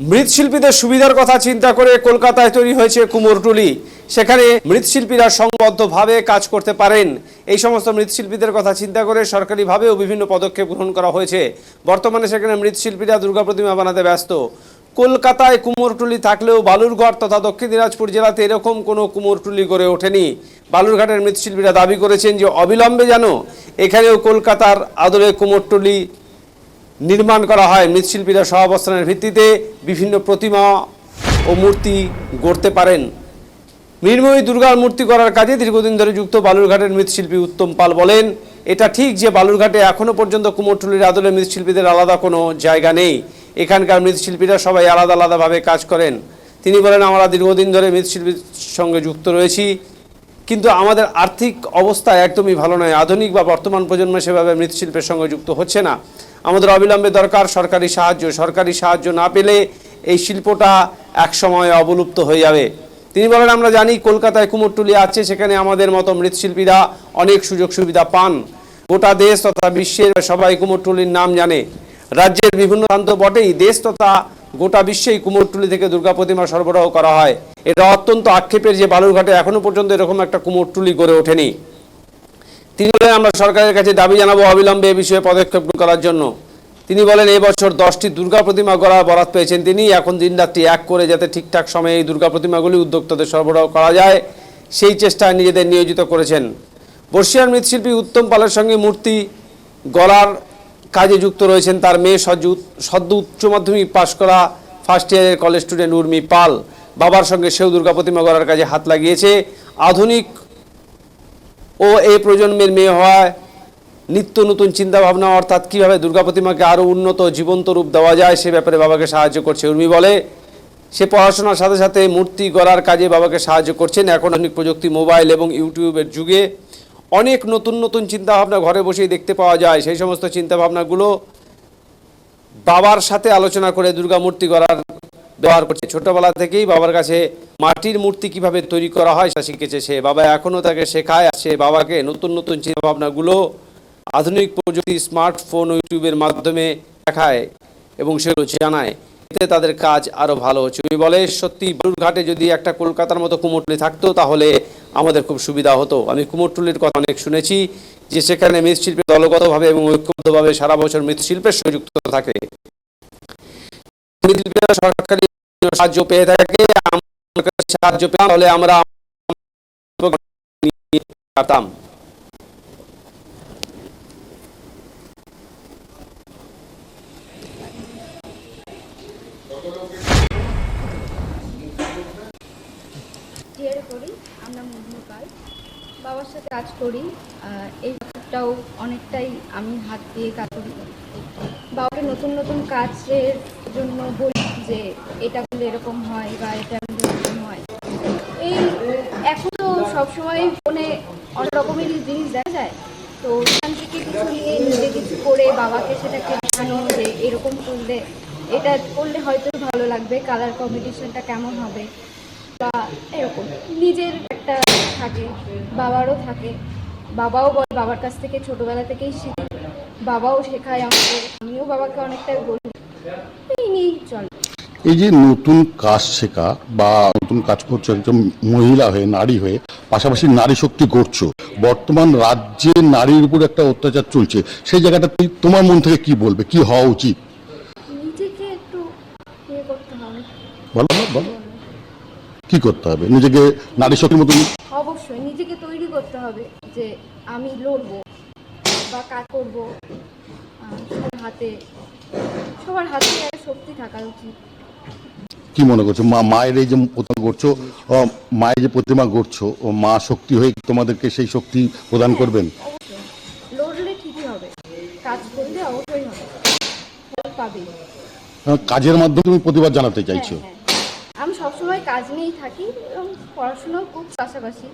মৃৎশিল্পীদের সুবিধার কথা চিন্তা করে কলকাতায় তৈরি হয়েছে কুমোরটুলি সেখানে মৃৎশিল্পীরা সংবদ্ধভাবে কাজ করতে পারেন। এই সমস্ত মৃৎশিল্পীদের কথা চিন্তা করে সরকারিভাবেও বিভিন্ন পদক্ষেপ গ্রহণ করা হয়েছে। বর্তমানে সেখানে মৃৎশিল্পীরা দুর্গা প্রতিমা বানাতে ব্যস্ত। কলকাতায় কুমোরটুলি থাকলেও বালুরঘাট তথা দক্ষিণ দিনাজপুর জেলাতে এরকম কোনো কুমোরটুলি গড়ে ওঠেনি। বালুরঘাটের মৃৎশিল্পীরা দাবি করেছেন যে, অবিলম্বে যেন এখানেও কলকাতার আদলে কুমোরটুলি নির্মাণ করা হয়। মৃৎশিল্পীরা সহাবস্থানের ভিত্তিতে বিভিন্ন প্রতিমা ও মূর্তি গড়তে পারেন। মৃন্ময়ী দুর্গার মূর্তি করার কাজে দীর্ঘদিন ধরে যুক্ত বালুরঘাটের মৃৎশিল্পী উত্তম পাল বলেন, এটা ঠিক যে বালুরঘাটে এখনও পর্যন্ত কুমোরটুলির আদলে মৃৎশিল্পীদের আলাদা কোনো জায়গা নেই। এখানকার মৃৎশিল্পীরা সবাই আলাদা, আলাদাভাবে কাজ করেন। তিনি বলেন, আমরা দীর্ঘদিন ধরে মৃৎশিল্পীর সঙ্গে যুক্ত রয়েছি। কিন্তু আমাদের আর্থিক অবস্থা একদমই ভালো নয়। আধুনিক বা বর্তমান প্রজন্ম সেভাবে মৃৎশিল্পের সঙ্গে যুক্ত হচ্ছে না। আমাদের অবিলম্বে দরকার সরকারি সাহায্য। সরকারি সাহায্য না পেলে এই শিল্পটা একসময় অবলুপ্ত হয়ে যাবে। তিনি বলেন, আমরা জানি কলকাতায় কুমোরটুলি আছে, সেখানে আমাদের মতো মৃৎশিল্পীরা অনেক সুযোগ সুবিধা পান। গোটা দেশ তথা বিশ্বের সবাই কুমোরটুলির নাম জানে। রাজ্যের বিভিন্ন প্রান্ত বটেই দেশ তথা গোটা বিশ্বেই কুমোরটুলি থেকে দুর্গা প্রতিমা সরবরাহ করা হয়। এটা অত্যন্ত আক্ষেপের যে বালুরঘাটে এখনও পর্যন্ত এরকম একটা কুমোরটুলি গড়ে ওঠেনি। তিনি বলেন, আমরা সরকারের কাছে দাবি জানাব অবিলম্বে এ বিষয়ে পদক্ষেপ করার জন্য। তিনি বলেন এবছর দশটি দুর্গা প্রতিমা গড়ার বরাত পেয়েছেন তিনি। এখন দিনরাত্রি এক করে যাতে ঠিকঠাক সময়ে এই দুর্গা প্রতিমাগুলি উদ্যোক্তাদের সরবরাহ করা যায়, সেই চেষ্টায় নিজেদের নিয়োজিত করেছেন। বর্ষিয়ার মৃৎশিল্পী উত্তম পালের সঙ্গে মূর্তি গড়ার কাজে যুক্ত রয়েছেন তার মেয়ে সদ্য উচ্চ মাধ্যমিক পাশ করা ফার্স্ট ইয়ারের কলেজ স্টুডেন্ট উর্মি পাল। বাবার সঙ্গে সেও দুর্গা প্রতিমা গড়ার কাজে হাত লাগিয়েছে। আধুনিক ও এই প্রজন্মের মেয়ে হওয়ায় নিত্য নতুন চিন্তাভাবনা, অর্থাৎ কীভাবে দুর্গা প্রতিমাকে আরও উন্নত জীবন্ত রূপ দেওয়া যায় সে ব্যাপারে বাবাকে সাহায্য করছে উর্মি বলে। সে পড়াশোনার সাথে সাথে মূর্তি গড়ার কাজে বাবাকে সাহায্য করছেন এখন আধুনিক প্রযুক্তি মোবাইল এবং ইউটিউবের যুগে। অনেক নতুন নতুন চিন্তাভাবনা ঘরে বসেই দেখতে পাওয়া যায়। সেই সমস্ত চিন্তাভাবনাগুলো বাবার সাথে আলোচনা করে দুর্গা মূর্তি গড়ার ব্যবহার করছে। ছোটবেলা থেকেই বাবার কাছে মাটির মূর্তি কীভাবে তৈরি করা হয় সেটা শিখেছে সে। বাবা এখনও তাকে শেখায় আসছে বাবাকে নতুন নতুন চিন্তাভাবনাগুলো আধুনিক প্রযুক্তি, স্মার্টফোন ইউটিউবের মাধ্যমে দেখায় এবং সেগুলো জানায়। এতে তাদের কাজ আরও ভালো হচ্ছে উনি বলে সত্যি বালুরঘাটে যদি একটা কলকাতার মতো কুমোরটুলি থাকতো তাহলে আমাদের খুব সুবিধা হতো আমি কুমোরটুলির কথা অনেক শুনেছি যে সেখানে মৃৎশিল্পী দলগতভাবে এবং ঐক্যবদ্ধভাবে সারা বছর মৃৎশিল্পের সঙ্গে যুক্ত থাকে মৃৎশিল্পীরা সরকারি সাহায্য পেয়ে থাকে সাহায্য পেলাম তাহলে আমরা পারতাম টিয়ার করি, আমরা মধুকাল বাবার সাথে কাজ করি এই বছরটাও অনেকটাই আমি হাত দিয়ে কাজ করি। বাবাকে নতুন নতুন কাজের জন্য বলি যে, এটা করলে এরকম হয় বা এটা এরকম হয়। এই এখন তো সবসময় ফোনে অনেক রকমেরই জিনিস দেখা যায়। তো ওখান থেকে কিছু নিয়ে নিজে কিছু করে বাবাকে সেটাকে দেখানো যে, এরকম করলে, এটা করলে হয়তো ভালো লাগবে কালার কম্বিনেশনটা কেমন হবে। বা এরকম। নিজের একটা থাকে বাবারও থাকে। বাবাও বলে বাবার কাছ থেকে ছোটবেলা থেকেই শিখি। বাবাও শেখায় আমাকে। আমিও বাবাকে অনেকটাই বলি। এই নিয়েই চলে। এই যে নতুন কাজ শেখা বা নতুন কাজ করছ একজন মহিলা হয়ে নারী হয়ে পাশাপাশি নারী শক্তি গড়ছো বর্তমান রাজ্যে নারীর উপর একটা অত্যাচার চলছে সেই জায়গাটা তুই- তোমার মন থেকে কি বলবে? কি হওয়া উচিত? নিজেকে একটু ইয়ে করতে হবে। বলো বলো। কি করতে হবে? নিজেকে নারী শক্তির মতন অবশ্যই নিজেকে তৈরি করতে হবে যে আমি লড়বো বা কাজ করব। সবার হাতে সবার হাতে শক্তি থাকা উচিত। কি মনে করছ? মা মায়ের এই যে প্রতিমা ও, মায়ের যে প্রতিমা গড়ছো ও মা শক্তি হয়ে তোমাদেরকে সেই শক্তি প্রদান করবেন? লড়লে ঠিকই হবে। কাজ করলে অবশ্যই হবে। কাজের মাধ্যমে তুমি প্রতিবাদ জানাতে চাইছো? হ্যাঁ, হ্যাঁ। সবসময় কাজ নিয়েই থাকি এবং পড়াশোনাও খুব পাশাপাশি।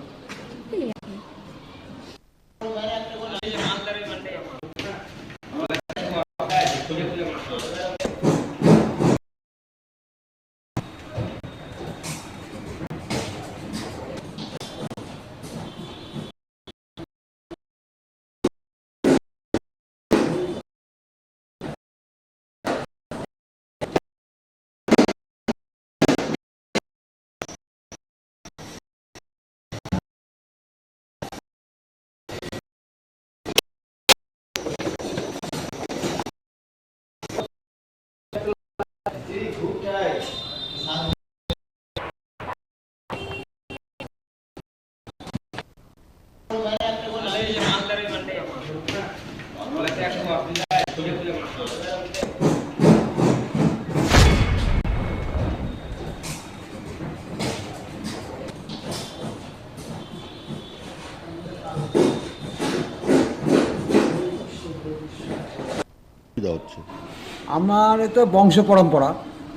আমার এটা বংশ পরম্পরা।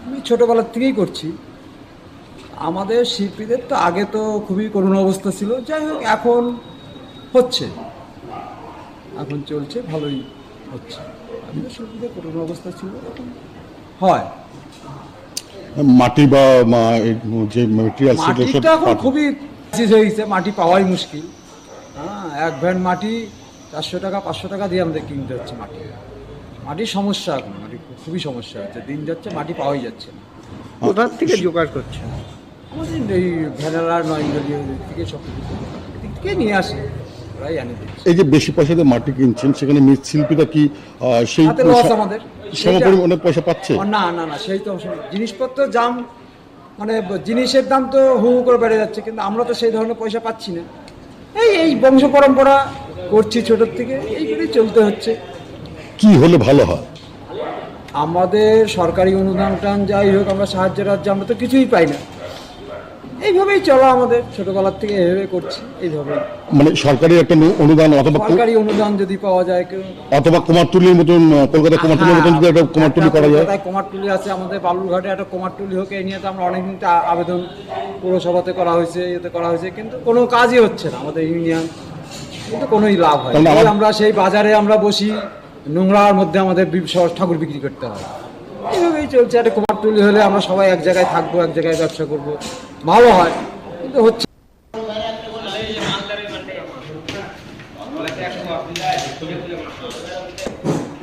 আমি ছোটোবেলার থেকেই করছি। আমাদের শিল্পীদের তো আগে তো খুবই করুণ অবস্থা ছিল। যাই হোক, এখন হচ্ছে। এখন চলছে ভালোই হচ্ছে। আমাদের শিল্পীদের করুণ অবস্থা ছিল এখন হয়। মাটি বা যে মেটেরিয়াল মাটিটা এখন খুবই হয়ে গেছে মাটি পাওয়াই মুশকিল। হ্যাঁ এক ভ্যান মাটি চারশো টাকা পাঁচশো টাকা দিয়ে আমাদের কিনতে হচ্ছে মাটি। মাটির সমস্যা এখন মাটি খুবই সমস্যা হচ্ছে। দিন যাচ্ছে মাটি পাওয়াই যাচ্ছে না। কোথা থেকে জোগাড় করছে আমাদের এই নয়নগলি ওদিক থেকে সব থেকে নিয়ে আসে। এই যে বেশি পয়সা দিয়ে মাটি কিনছেন সেখানে মৃৎশিল্পীরা কি সেই লস আমাদের। পরিমাণে পয়সা পাচ্ছে? না না না সেই তো দাম মানে জিনিসের দাম তো হু হু করে বেড়ে যাচ্ছে কিন্তু আমরা তো সেই ধরনের পয়সা পাচ্ছি না। এই এই বংশ পরম্পরা করছি ছোটোর থেকে এইগুলি চলতে হচ্ছে। কি হলে ভালো হয়? আমাদের সরকারি অনুদান টান যাই হোক আমরা সাহায্য রাজ্য আমরা তো কিছুই পাই না। এইভাবেই চলা আমাদের। ছোটোবেলার থেকে এইভাবে করছি এইভাবেই। মানে সরকারি একটা অনুদান অথবা সরকারি অনুদান যদি পাওয়া যায় কেউ অথবা কুমারটুলির মতন কলকাতা কুমারটুলির মতন যদি একটা কুমারটুলি করা যায়। কলকাতায় কুমারটুলি আছে আমাদের বালুরঘাটে একটা কুমারটুলি হোক এই নিয়ে তো আমরা অনেকদিন আবেদন পৌরসভাতে করা হয়েছে ইয়েতে করা হয়েছে কিন্তু কোনো কাজই হচ্ছে না আমাদের ইউনিয়ন। কিন্তু কোনোই লাভ হয় না। আমরা সেই বাজারে আমরা বসি নোংরার মধ্যে আমাদের ঠাকুর বিক্রি করতে হয়। এইভাবেই চলছে। একটা কুমারটুলি হলে আমরা সবাই এক জায়গায় থাকব এক জায়গায় ব্যবসা করব। ভালো হয় কিন্তু হচ্ছে